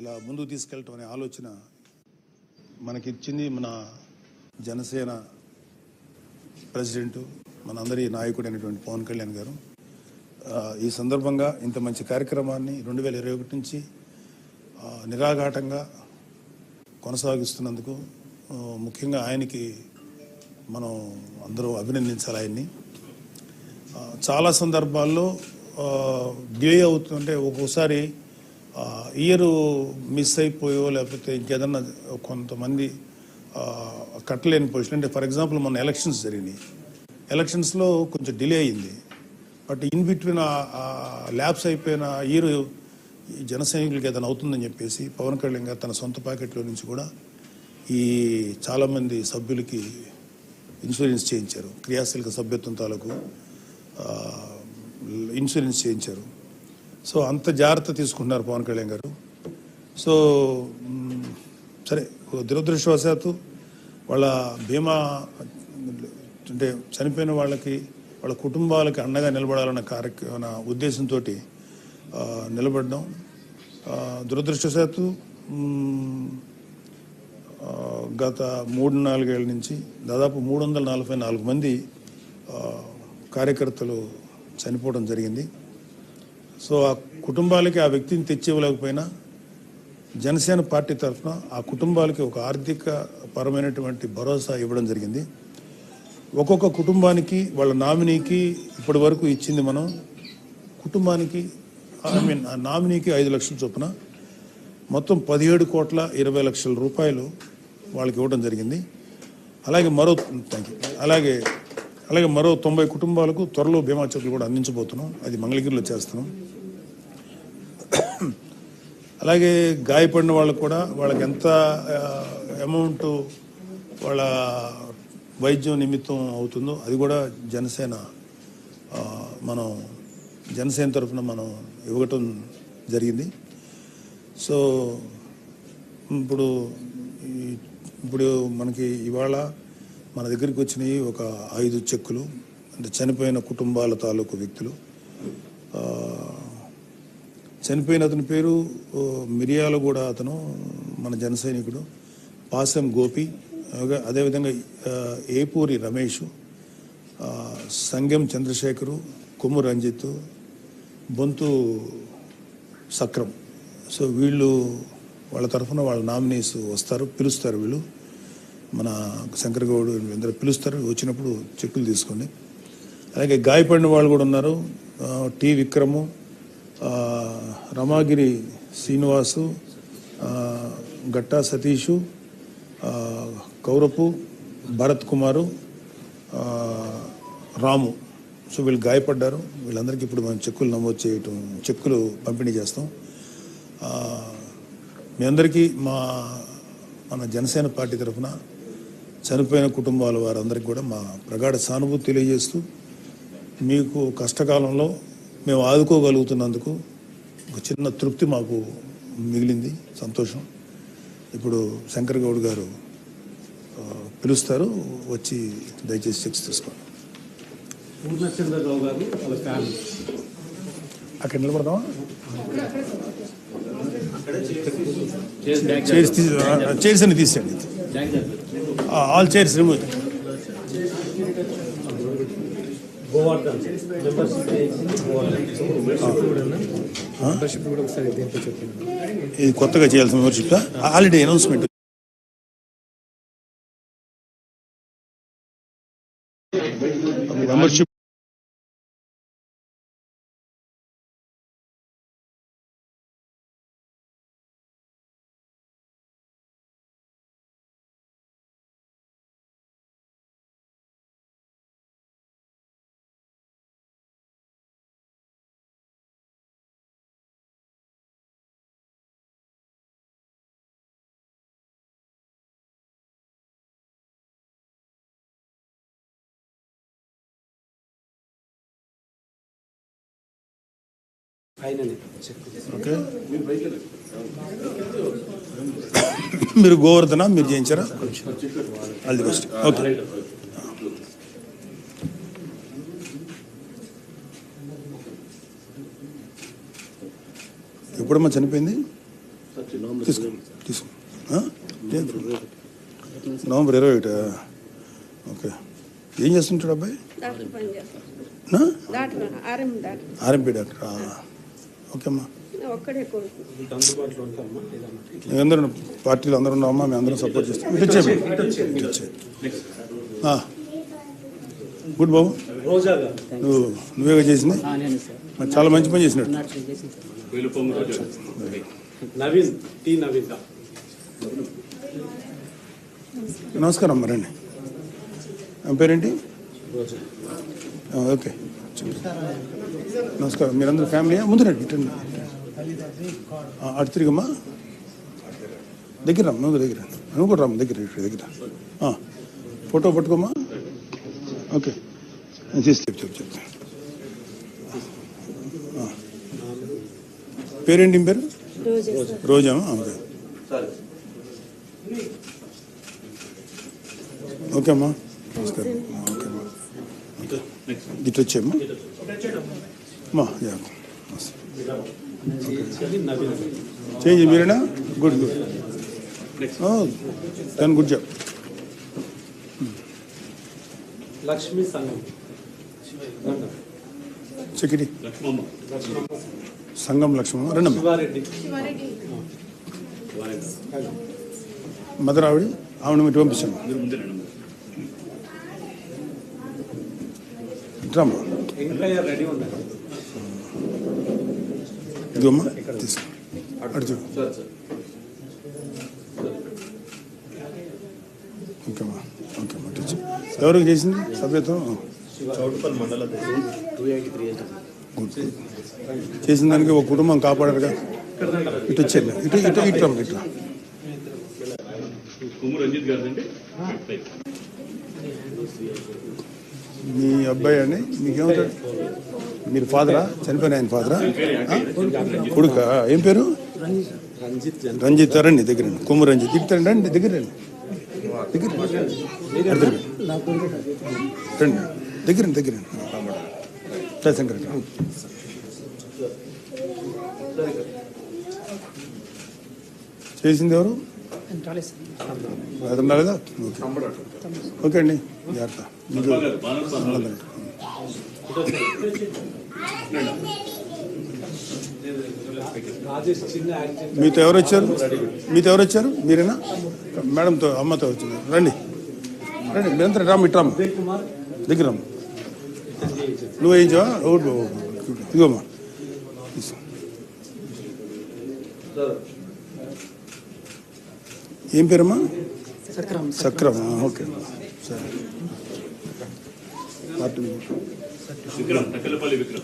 ఇలా ముందుకు తీసుకెళ్ళటం అనే ఆలోచన మనకిచ్చింది మన జనసేన ప్రెసిడెంట్ మనందరి నాయకుడైనటువంటి పవన్ కళ్యాణ్ గారు. ఈ సందర్భంగా ఇంత మంచి కార్యక్రమాన్ని రెండు వేల ఇరవై ఒకటి నుంచి నిరాఘాటంగా కొనసాగిస్తున్నందుకు ముఖ్యంగా ఆయనకి మనం అందరూ అభినందించాలి ఆయన్ని. చాలా సందర్భాల్లో డిలే అవుతుంటే ఒక్కోసారి ఇయర్ మిస్ అయిపోయో లేకపోతే ఇంకేదన్నా కొంతమంది కట్టలేని పొజిషన్ అంటే ఫర్ ఎగ్జాంపుల్ మొన్న ఎలక్షన్స్ జరిగినాయి. ఎలక్షన్స్లో కొంచెం డిలే అయింది. బట్ ఇన్ బిట్వీన్ ల్యాబ్స్ అయిపోయిన ఇయర్ జన సైనికులకి ఏదైనా అవుతుందని చెప్పేసి పవన్ కళ్యాణ్ గారు తన సొంత ప్యాకెట్లో నుంచి కూడా ఈ చాలామంది సభ్యులకి ఇన్సూరెన్స్ చేయించారు. క్రియాశీలక సభ్యత్వం తాలూకు ఇన్సూరెన్స్ చేయించారు. సో అంత జాగ్రత్త తీసుకుంటున్నారు పవన్ కళ్యాణ్ గారు. సో సరే దురదృష్టవశాత్తు వాళ్ళ బీమా అంటే చనిపోయిన వాళ్ళకి వాళ్ళ కుటుంబాలకి అండగా నిలబడాలన్న కార్యక్రమ ఉద్దేశంతో నిలబడడం. దురదృష్టవశాత్తు గత మూడు నాలుగేళ్ళ నుంచి దాదాపు మూడు వందల నలభై నాలుగు మంది కార్యకర్తలు చనిపోవడం జరిగింది. సో ఆ కుటుంబాలకి ఆ వ్యక్తిని తెచ్చివ్వలేకపోయినా జనసేన పార్టీ తరఫున ఆ కుటుంబాలకి ఒక ఆర్థిక పరమైనటువంటి భరోసా ఇవ్వడం జరిగింది. ఒక్కొక్క కుటుంబానికి వాళ్ళ నామినీకి ఇప్పటి వరకు ఇచ్చింది మనం కుటుంబానికి ఐ మీన్ ఆ నామినీకి ఐదు లక్షల చొప్పున మొత్తం పదిహేడు కోట్ల ఇరవై లక్షల రూపాయలు వాళ్ళకి ఇవ్వడం జరిగింది. అలాగే మరో థ్యాంక్ యూ అలాగే అలాగే మరో తొంభై కుటుంబాలకు త్వరలో బీమా చెక్కులు కూడా అందించబోతున్నాం. అది మంగళగిరిలో చేస్తున్నాం. అలాగే గాయపడిన వాళ్ళకు కూడా వాళ్ళకి ఎంత అమౌంట్ వాళ్ళ వైద్యం నిమిత్తం అవుతుందో అది కూడా జనసేన మనం జనసేన తరఫున మనం ఇవ్వటం జరిగింది. సో ఇప్పుడు ఇప్పుడు మనకి ఇవాళ మన దగ్గరికి వచ్చినాయి ఒక ఐదు చెక్కులు అంటే చనిపోయిన కుటుంబాల తాలూకు వ్యక్తులు. చనిపోయిన అతని పేరు మిరియాలగూడ అతను మన జనసైనికుడు పాసం గోపి అదేవిధంగా ఏపూరి రమేష్ సంగం చంద్రశేఖరు కొమ్ము రంజిత్ బొంతు సక్రం. సో వీళ్ళు వాళ్ళ తరఫున వాళ్ళ నామినీస్ వస్తారు పిలుస్తారు వీళ్ళు. మన శంకర్ గౌడ్ వీళ్ళందరూ పిలుస్తారు. వచ్చినప్పుడు చెక్కులు తీసుకోండి అలాగే గాయపడిన వాళ్ళు కూడా ఉన్నారు. టి విక్రము రమాగిరి శ్రీనివాసు గట్టా సతీషు కౌరపు భరత్ కుమారు రాము. సో వీళ్ళు గాయపడ్డారు. వీళ్ళందరికీ ఇప్పుడు మనం చెక్కులు నమోదు చేయటం చెక్కులు పంపిణీ చేస్తాం. మీ అందరికీ మా మన జనసేన పార్టీ తరఫున చనిపోయిన కుటుంబాల వారందరికీ కూడా మా ప్రగాఢ సానుభూతి తెలియజేస్తూ మీకు కష్టకాలంలో మేము ఆదుకోగలుగుతున్నందుకు ఒక చిన్న తృప్తి మాకు మిగిలింది సంతోషం ఇప్పుడు శంకర్ గౌడ్ గారు పిలుస్తారు వచ్చి దయచేసి చెక్స్ తీసుకోండి అక్కడ నిలబడదామా చేసి తీసేయండి. All chairs remove. ఇది కొత్తగా చేయాల్సిన membership already announcement membership okay. మీరు గోవర్ధన? మీరు చేయించారా అది బెస్ట్. ఓకే. ఎప్పుడమ్మా చనిపోయింది? తీసుకో? నవంబర్ ఇరవై ఒకటి ఓకే. ఏం చేస్తుంటాడు అబ్బాయి? డాక్టర్ పని చేస్తాను నా? Doctor RM doctor. RMP doctor? ఆ. ఓకే అమ్మా ఒక్కడే కొడుకు. మీకు అందుబాటులో ఉంటామా ఏదమ్మా మీ అందరూ పార్టీలు అందరూ ఉన్నామా మేము అందరం సపోర్ట్ చేస్తాం. గుడ్ బాబు. నువ్వు నువ్వేగా చేసింది? మరి చాలా మంచి పని చేసినట్టు. నమస్కారం అమ్మ రండి. పేరేంటి? ఓకే. నమస్కారం. మీరందరూ ఫ్యామిలీ ముందు రండి ఇటు అటు తిరిగమ్మా దగ్గర రమ్మ నువ్వు దగ్గర నువ్వు కూడా రమ్మ దగ్గర ఇక్కడ దగ్గర. ఫోటో పట్టుకోమ్మా. ఓకే. నేను చేసి చెప్పు చెప్పు చెప్తా. పేరేంటి పేరు? రోజా. ఓకే. ఓకే అమ్మా. నమస్కారం. ఓకే అమ్మా. ఇటు వచ్చేమ్మా నవీన్ చేంజ్ మీరేనా? Good good. Then good job. Lakshmi సంఘం. సెక్యూరిటీ లక్ష్మమ్మ. సంగం లక్ష్మణ రెండమ్మా. శివారెడ్డి. మదర్ ఆవిడ ఆవిడ మీరు రెడీ ఉన్నారు. ఇదిగోమ్మా తీసుకో. సార్ ఓకేమ్మా వచ్చి. ఎవరికి చేసింది? సభ్యత్వం? చేసిన దానికి ఒక కుటుంబం ఇటు వచ్చేయండి. ఇటు ఇటు ఇటు ఇటు రంజిత్ గారిదండి. మీ అబ్బాయి అండి మీకేమవుతాడు మీరు ఫాదరా? చనిపోయిన ఆయన ఫాదరా? కొడుక ఏం పేరు? రంజిత్ రండి దగ్గర. కొమ్ము రంజిత్. ఇక్కడ రండి దగ్గర రండి. దగ్గర రండి. దగ్గర దగ్గర రండి. రా శంకర్ రా. చేసింది ఎవరు? ఓకే. ఓకే అండి. జాగ్రత్త. మీతో ఎవరు వచ్చారు మీతో ఎవరు వచ్చారు మీరేనా? మేడంతో అమ్మతో వచ్చింది. రండి. రండి మీరంతా రామ్ ఇటు కుమార్ దగ్గర రమ్మ. నువ్వు వేయించావా ఓటు ఇదిగోమ్మా. ఏం పేరమ్మా? సక్రమ్. సక్రమ. ఓకే సరే. విక్రమ్ టక్కలపల్లి విక్రమ్.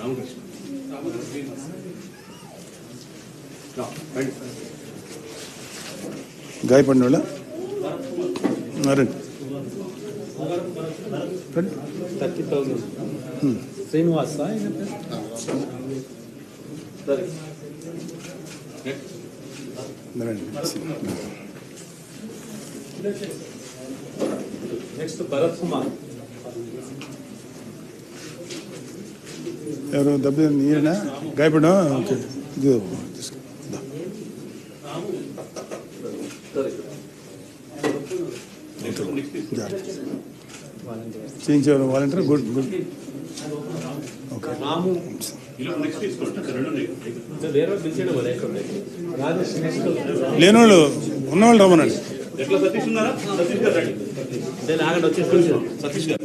రామకృష్ణ. రా, రండి. గాయపడిన వాళ్ళ రండి. రండి. Thirty thousand. హ్మ్. శ్రీనివాస్ ఆయన పేరు? సరే. రండి. నెక్స్ట్ భరత్ కుమార్. ఎవరు దెబ్బ ఈయన గాయపడినా ఓకే. ఇది. చేయించేవారు వాలంటీర్? Good good. ఓకే. లేనివాళ్ళు ఉన్నవాళ్ళు రమ్మనండి. రండి అంటే నాగండి వచ్చేసి సతీష్ గారు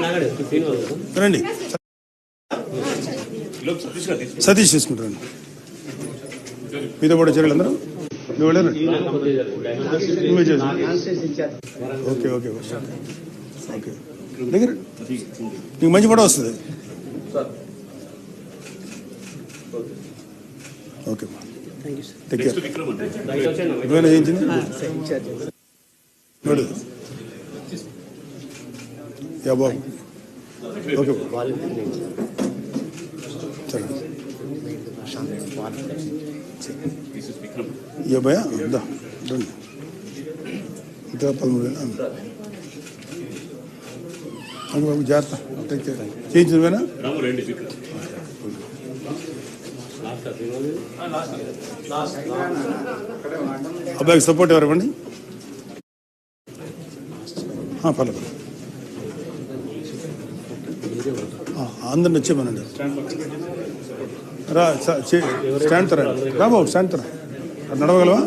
నాగండి శ్రీనివాస్ రండి ఇలా సతీష్ గారు తీసుకోండి సతీష్ తీసుకుంటారండి మీతో పాటు చర్యలు అందరూ నువ్వు వెళ్ళారు నువ్వే చేసు ఓకే ఓకే ఓకే. దగ్గర. నీకు మంచి పడ వస్తుంది. Okay thank you sir take care నువ్వేనా చేయించింది నోడు యా బాబు. ఓకే సరే పదమూడు వేలు ఓకే బాబు జాగ్రత్త టేక్ కేర్ చేయించు నువ్వేనా రాము రండి విక్రమ్ అబ్బాయికి సపోర్ట్ ఎవరు ఇవ్వండి పర్లేదు అందరిని వచ్చేమనండి రా స్టాండ్ తరా రా బాబు స్టాండ్ తరా అది నడవగలవా?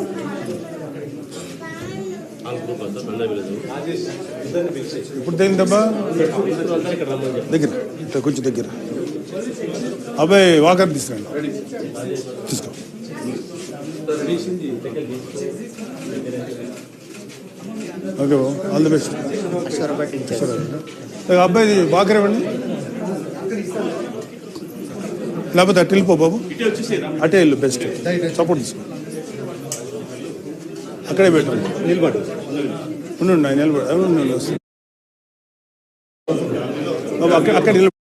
ఇప్పుడు తేలిందబ్బా దగ్గర ఇట్లా కొంచెం దగ్గర. అబ్బాయి వాకర్ తీసుకురండి. తీసుకో. ఓకే బాబు ఆల్ ది బెస్ట్. అబ్బాయి వాకర్ ఇవ్వండి. లేకపోతే అటు వెళ్ళిపో బాబు. అటే వెళ్ళు బెస్ట్ సపోర్ట్ తీసుకో అక్కడే పెట్టండి నిలబడు. ఉండు నిలబడు. అక్కడ నిలబడు.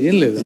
ఏం లేదు